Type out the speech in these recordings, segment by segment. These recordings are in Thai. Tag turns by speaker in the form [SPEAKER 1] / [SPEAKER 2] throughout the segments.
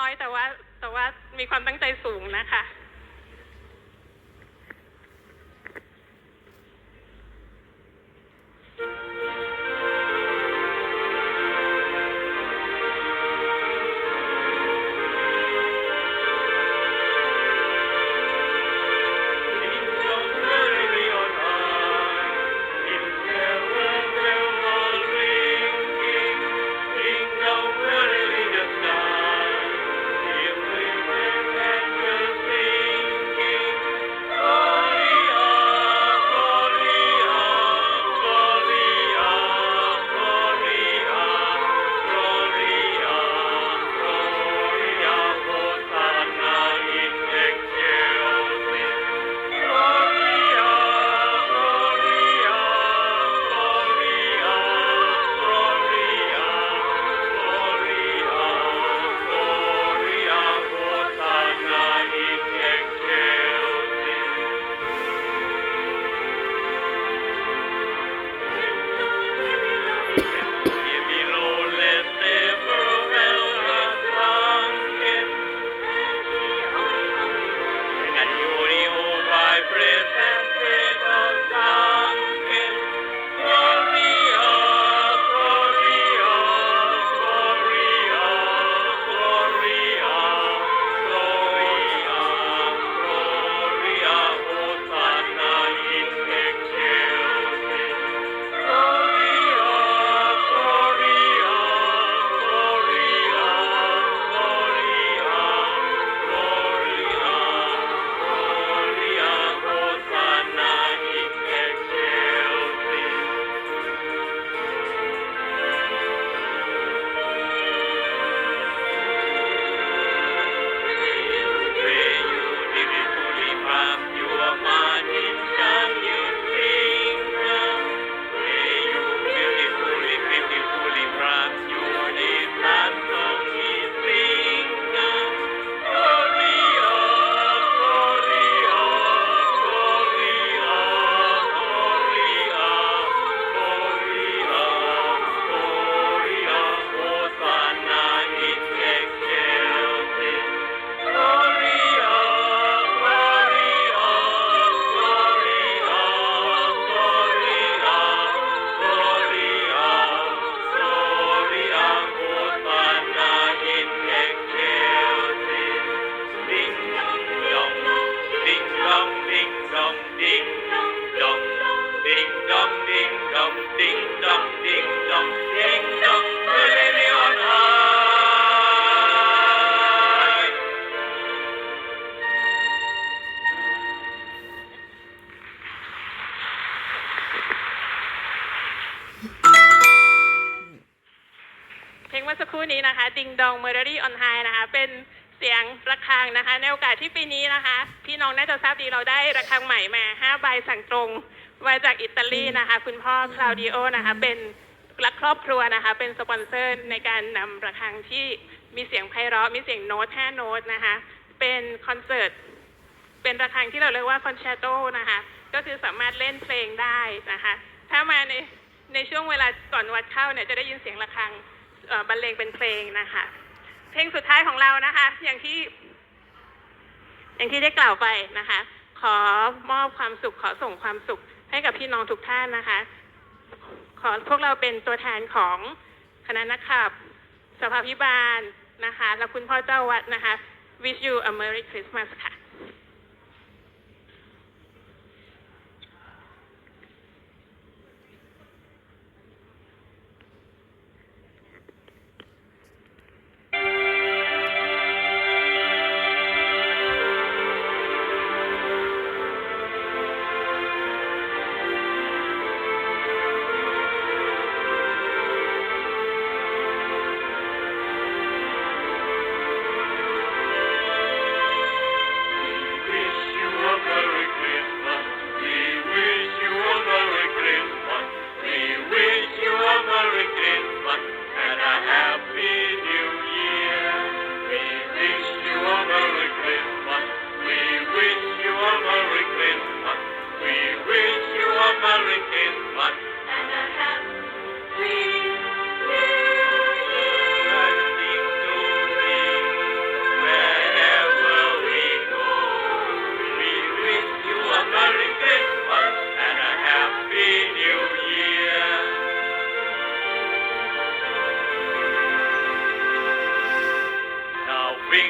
[SPEAKER 1] น้อยแต่ว่าแต่ว่ามีความตั้งใจสูงนะคะ friend. เพลงเมื่อสักครู่นี้นะคะดิงดองเมอร์รี่ออนไฮนะคะเป็น เสียงระฆังนะคะ ในโอกาสที่ปีนี้นะคะ พี่น้องน่าจะทราบดีเราได้ระฆังใหม่มา5ใบสั่งตรงมาจากอิตาลีนะคะ คุณพ่อคลาวดิโอนะคะ เป็นรักครอบครัวนะคะ เป็นสปอนเซอร์ในการนำระฆังที่มีเสียงไพเราะมีเสียงโน้ต5โน้ตนะคะ เป็นคอนเสิร์ตเป็นระฆังที่เราเรียกว่าคอนแชตโตนะคะ ก็คือสามารถเล่นเพลงได้นะคะ ถ้ามาในในช่วงเวลาก่อนวัดเข้าเนี่ยจะได้ยินเสียงระฆังเออบรรเลงเป็นเพลงนะคะ เพลงสุดท้ายของเรานะคะ อย่างที่ อย่างที่ได้กล่าวไปนะคะ ขอมอบความสุขขอส่งความสุขให้กับพี่น้องทุกท่านนะคะ ขอพวกเราเป็นตัวแทนของคณะนักขับ สภาพิบาลนะคะ และคุณพ่อเจ้าวัดนะคะ wish you a merry Christmas ค่ะ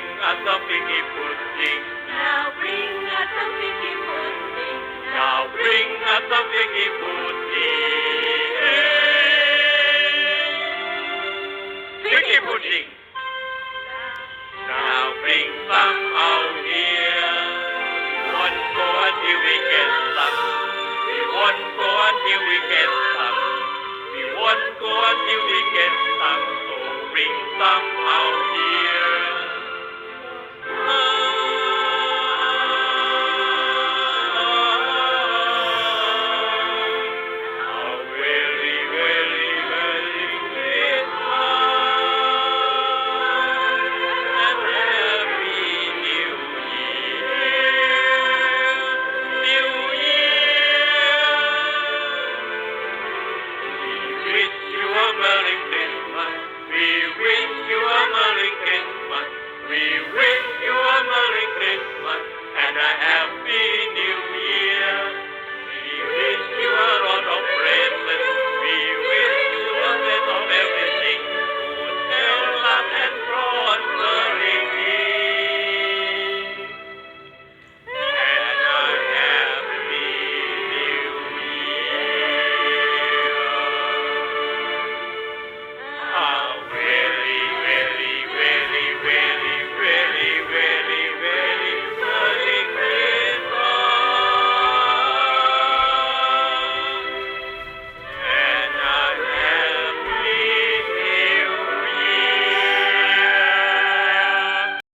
[SPEAKER 1] bring us a figgy pudding.
[SPEAKER 2] Now bring us some figgy pudding.
[SPEAKER 1] Now bring us a figgy pudding. Figgy pudding. Now bring some out here. We won't go until we get some. We won't go until we get some. We won't go until we get some. So bring some out here.